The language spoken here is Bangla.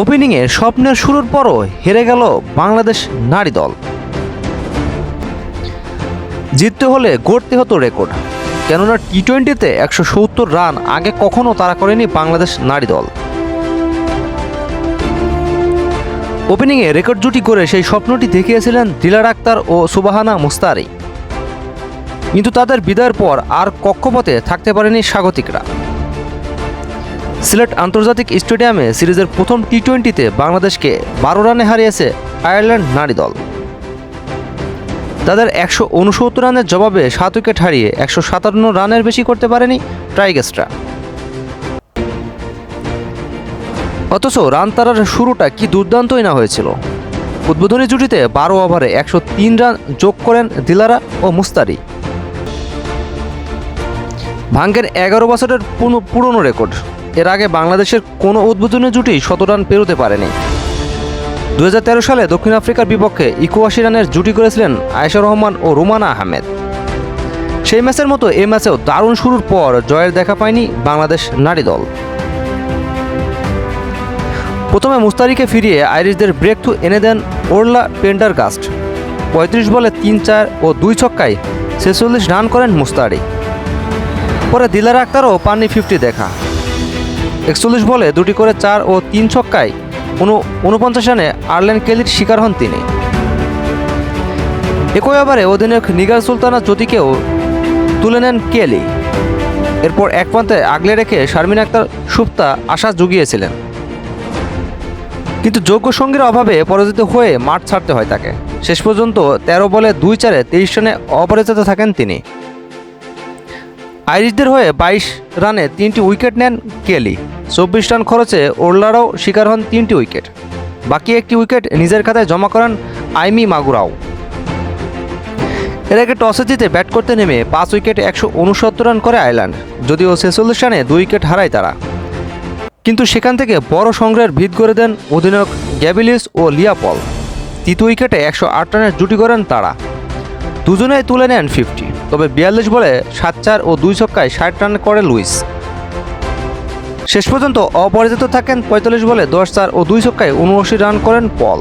ওপেনিংয়ে স্বপ্নের শুরুর পরও হেরে গেল বাংলাদেশ নারী দল। জিততে হলে গড়তে হতো রেকর্ড। কেননা টি টোয়েন্টিতে একশো সত্তর রান আগে কখনো তারা করেনি বাংলাদেশ নারী দল। ওপেনিংয়ে রেকর্ড জুটি করে সেই স্বপ্নটি দেখিয়েছিলেন দিলার আক্তার ও সুবাহানা মুস্তারি। কিন্তু তাদের বিদায়ের পর আর কক্ষপথে থাকতে পারেনি স্বাগতিকরা। সিলেট আন্তর্জাতিক স্টেডিয়ামে সিরিজের প্রথম টি টোয়েন্টিতে বাংলাদেশকে বারো রানে হারিয়েছে আয়ারল্যান্ড নারী দল। তাদের একশো উনসত্তর রানের জবাবে সাত উইকেট হারিয়ে একশো সাতান্ন রানের বেশি করতে পারেনি ট্রাইগেস্টরা অথচ রান তারার শুরুটা কি দুর্দান্তই না হয়েছিল। উদ্বোধনী জুটিতে বারো ওভারে একশো তিন রান যোগ করেন দিলারা ও মুস্তারি। ভাঙ্গের এগারো বছরের পুরনো রেকর্ড। এর আগে বাংলাদেশের কোনো উদ্বোধনী জুটি শত রান পেরোতে পারেনি। দু হাজার তেরো সালে দক্ষিণ আফ্রিকার বিপক্ষে ইকুয়াশি রানের জুটি করেছিলেন আয়েশা রহমান ও রুমানা আহমেদ। সেই ম্যাচের মতো এ ম্যাচেও দারুণ শুরুর পর জয়ের দেখা পায়নি বাংলাদেশ নারী দল। প্রথমে মুস্তারিকে ফিরিয়ে আইরিশদের ব্রেক থ্রু এনে দেন ওরলা পেন্ডারগাস্ট। পঁয়ত্রিশ বলে তিন চার ও দুই ছক্কায় ছেচল্লিশ রান করেন মুস্তারি। পরে দিলার আক্তারও পাননি ফিফটি দেখা। একচল্লিশ বলে দুটি করে চার ও তিন ছক্কায় উনু উনপঞ্চাশ রানে আর্লেন কেলির শিকার হন তিনি। একই ওভারে অধিনায়ক নিগার সুলতানা জ্যোতিকেও তুলে নেন কেলি। এরপর এক প্রান্তে আগলে রেখে শারমিন আক্তার সুপ্তা আশা জুগিয়েছিলেন। কিন্তু যোগ্য সঙ্গীর অভাবে পরাজিত হয়ে মাঠ ছাড়তে হয় তাকে। শেষ পর্যন্ত তেরো বলে দুই চারে তেইশ রানে অপরাজিত থাকেন তিনি। আইরিশদের হয়ে বাইশ রানে তিনটি উইকেট নেন কেলি। চব্বিশ রান খরচে ওরলারাও শিকার হন তিনটি উইকেট। বাকি একটি উইকেট নিজের খাতায় জমা করেন আইমি মাগুরাও। এর আগে টসে জিতে ব্যাট করতে নেমে পাঁচ উইকেট একশো উনসত্তর রান করে আয়ারল্যান্ড, যদিও ছেচল্লিশ রানে দুই উইকেট হারায় তারা। কিন্তু সেখান থেকে বড় সংগ্রহের ভিত করে দেন অধিনায়ক গ্যাবিলিস ও লিয়াপল তৃতীয় উইকেটে একশো আট রানের জুটি করেন তারা। দুজনেই তুলে নেন ফিফটি। তবে বিয়াল্লিশ বলে সাত চার ও দুই ছক্কায় ষাট রান করে লুইস। শেষ পর্যন্ত অপরাজিত থাকেন পঁয়তাল্লিশ বলে দশ চার ও দুই ছক্কায় উনআশি রান করেন পল।